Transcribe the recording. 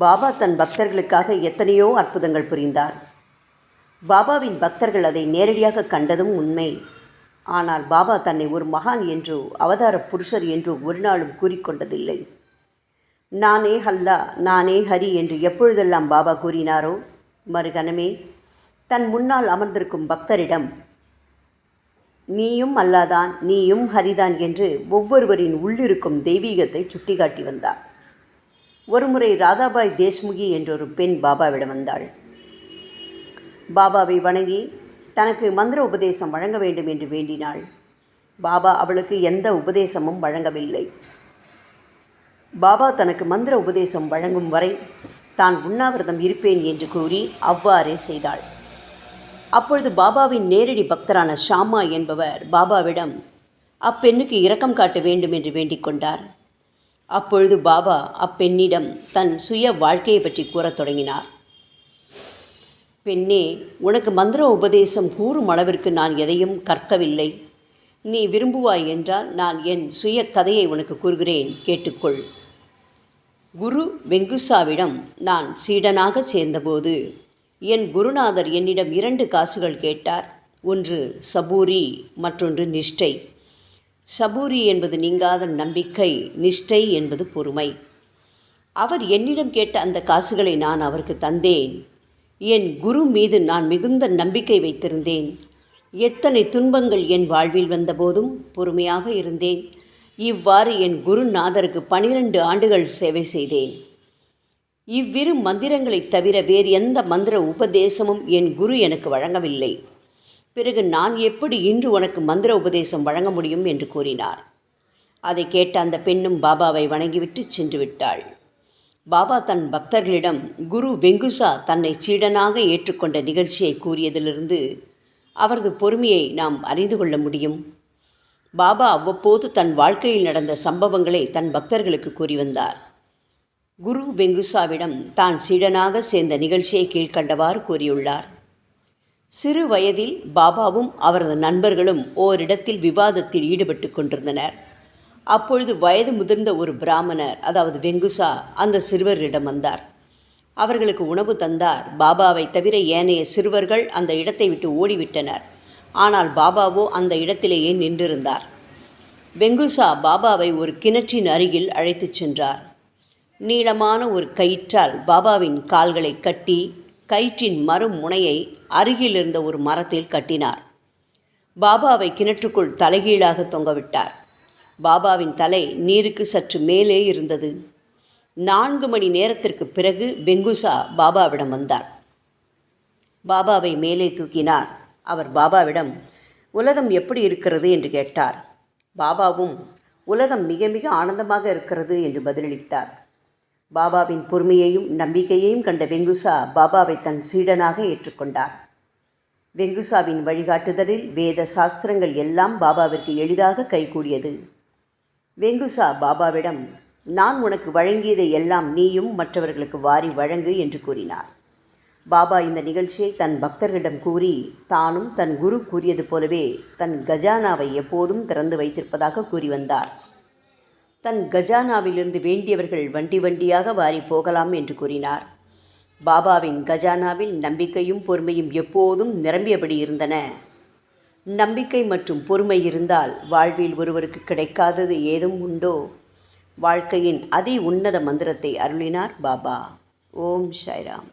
பாபா தன் பக்தர்களுக்காக எத்தனையோ அற்புதங்கள் புரிந்தார். பாபாவின் பக்தர்கள் அதை நேரடியாக கண்டதும் உண்மை. ஆனால் பாபா தன்னை ஒரு மகான் என்றோ அவதார புருஷர் என்றோ ஒரு நாளும் கூறிக்கொண்டதில்லை. நானே ஹல்லா நானே ஹரி என்று எப்பொழுதெல்லாம் பாபா கூறினாரோ மறுகணமே தன் முன்னால் அமர்ந்திருக்கும் பக்தரிடம் நீயும் அல்லாதான் நீயும் ஹரிதான் என்று ஒவ்வொருவரின் உள்ளிருக்கும் தெய்வீகத்தை சுட்டிக்காட்டி வந்தார். ஒருமுறை ராதாபாய் தேஷ்முகி என்றொரு பெண் பாபாவிடம் வந்தாள். பாபாவை வணங்கி தனக்கு மந்திர உபதேசம் வழங்க வேண்டும் என்று வேண்டினாள். பாபா அவளுக்கு எந்த உபதேசமும் வழங்கவில்லை. பாபா தனக்கு மந்திர உபதேசம் வழங்கும் வரை தான் உண்ணாவிரதம் இருப்பேன் என்று கூறி அவ்வாறே செய்தாள். அப்பொழுது பாபாவின் நேரடி பக்தரான ஷாமா என்பவர் பாபாவிடம் அப்பெண்ணுக்கு இரக்கம் காட்ட வேண்டும் என்று வேண்டிக் கொண்டார். அப்பொழுது பாபா அப்பெண்ணிடம் தன் சுய வாழ்க்கையை பற்றி கூறத் தொடங்கினார். பெண்ணே உனக்கு மந்திர உபதேசம் கூறும் அளவிற்கு நான் எதையும் கற்கவில்லை. நீ விரும்புவாய் என்றால் நான் என் சுய கதையை உனக்கு கூறுகிறேன் கேட்டுக்கொள். குரு வெங்குசாவிடம் நான் சீடனாக சேர்ந்தபோது என் குருநாதர் என்னிடம் இரண்டு காசுகள் கேட்டார். ஒன்று சபூரி மற்றொன்று நிஷ்டை. சபூரி என்பது நீங்காத நம்பிக்கை நிஷ்டை என்பது பொறுமை. அவர் என்னிடம் கேட்ட அந்த காசுகளை நான் அவருக்கு தந்தேன். என் குரு மீது நான் மிகுந்த நம்பிக்கை வைத்திருந்தேன். எத்தனை துன்பங்கள் என் வாழ்வில் வந்தபோதும் பொறுமையாக இருந்தேன். இவ்வாறு என் குருநாதருக்கு பனிரெண்டு ஆண்டுகள் சேவை செய்தேன். இவ்விரு மந்திரங்களைத் தவிர வேறு எந்த மந்திர உபதேசமும் என் குரு எனக்கு வழங்கவில்லை. பிறகு நான் எப்படி இன்று உனக்கு மந்திர உபதேசம் வழங்க முடியும் என்று கூறினார். அதை கேட்ட அந்த பெண்ணும் பாபாவை வணங்கிவிட்டு சென்று விட்டாள். பாபா தன் பக்தர்களிடம் குரு வெங்குசா தன்னை சீடனாக ஏற்றுக்கொண்ட நிகழ்ச்சியை கூறியதிலிருந்து அவரது பொறுமையை நாம் அறிந்து கொள்ள முடியும். பாபா அவ்வப்போது தன் வாழ்க்கையில் நடந்த சம்பவங்களை தன் பக்தர்களுக்கு கூறி வந்தார். குரு வெங்குசாவிடம் தான் சீடனாக சேர்ந்த நிகழ்ச்சியை கீழ்கண்டவாறு கூறியுள்ளார். சிறு வயதில் பாபாவும் அவரது நண்பர்களும் ஓரிடத்தில் விவாதத்தில் ஈடுபட்டு கொண்டிருந்தனர். அப்பொழுது வயது முதிர்ந்த ஒரு பிராமணர் அதாவது வெங்குசா அந்த சிறுவரிடம் வந்தார். அவர்களுக்கு உணவு தந்தார். பாபாவை தவிர ஏனைய சிறுவர்கள் அந்த இடத்தை விட்டு ஓடிவிட்டனர். ஆனால் பாபாவோ அந்த இடத்திலேயே நின்றிருந்தார். வெங்குசா பாபாவை ஒரு கிணற்றின் அருகில் அழைத்துச் சென்றார். நீளமான ஒரு கயிற்றால் பாபாவின் கால்களை கட்டி கயிற்றின் மறு முனையை அருகில் இருந்த ஒரு மரத்தில் கட்டினார். பாபாவை கிணற்றுக்குள் தலைகீழாக தொங்கவிட்டார். பாபாவின் தலை நீருக்கு சற்று மேலே இருந்தது. நான்கு மணி நேரத்திற்கு பிறகு பெங்குசா பாபாவிடம் வந்தார். பாபாவை மேலே தூக்கினார். அவர் பாபாவிடம் உலகம் எப்படி இருக்கிறது? என்று கேட்டார். பாபாவும் உலகம் மிக மிக ஆனந்தமாக இருக்கிறது என்று பதிலளித்தார். பாபாவின் பொறுமையையும் நம்பிக்கையையும் கண்ட வெங்குசா பாபாவை தன் சீடனாக ஏற்றுக்கொண்டார். வெங்குசாவின் வழிகாட்டுதலில் வேத சாஸ்திரங்கள் எல்லாம் பாபாவிற்கு எளிதாக கைகூடியது. வெங்குசா பாபாவிடம் நான் உனக்கு வழங்கியதை எல்லாம் நீயும் மற்றவர்களுக்கு வாரி வழங்கு என்று கூறினார். பாபா இந்த நிகழ்ச்சியை தன் பக்தர்களிடம் கூறி தானும் தன் குரு கூறியது போலவே தன் கஜானாவை எப்போதும் திறந்து வைத்திருப்பதாக கூறி வந்தார். தன் கஜானாவிலிருந்து வேண்டியவர்கள் வண்டி வண்டியாக வாரி போகலாம் என்று கூறினார். பாபாவின் கஜானாவில் நம்பிக்கையும் பொறுமையும் எப்போதும் நிரம்பியபடி இருந்தன. நம்பிக்கை மற்றும் பொறுமை இருந்தால் வாழ்வில் ஒருவருக்கு கிடைக்காதது ஏதும் உண்டோ? வாழ்க்கையின் அதி உன்னத மந்திரத்தை அருளினார் பாபா. ஓம் சாய்ராம்.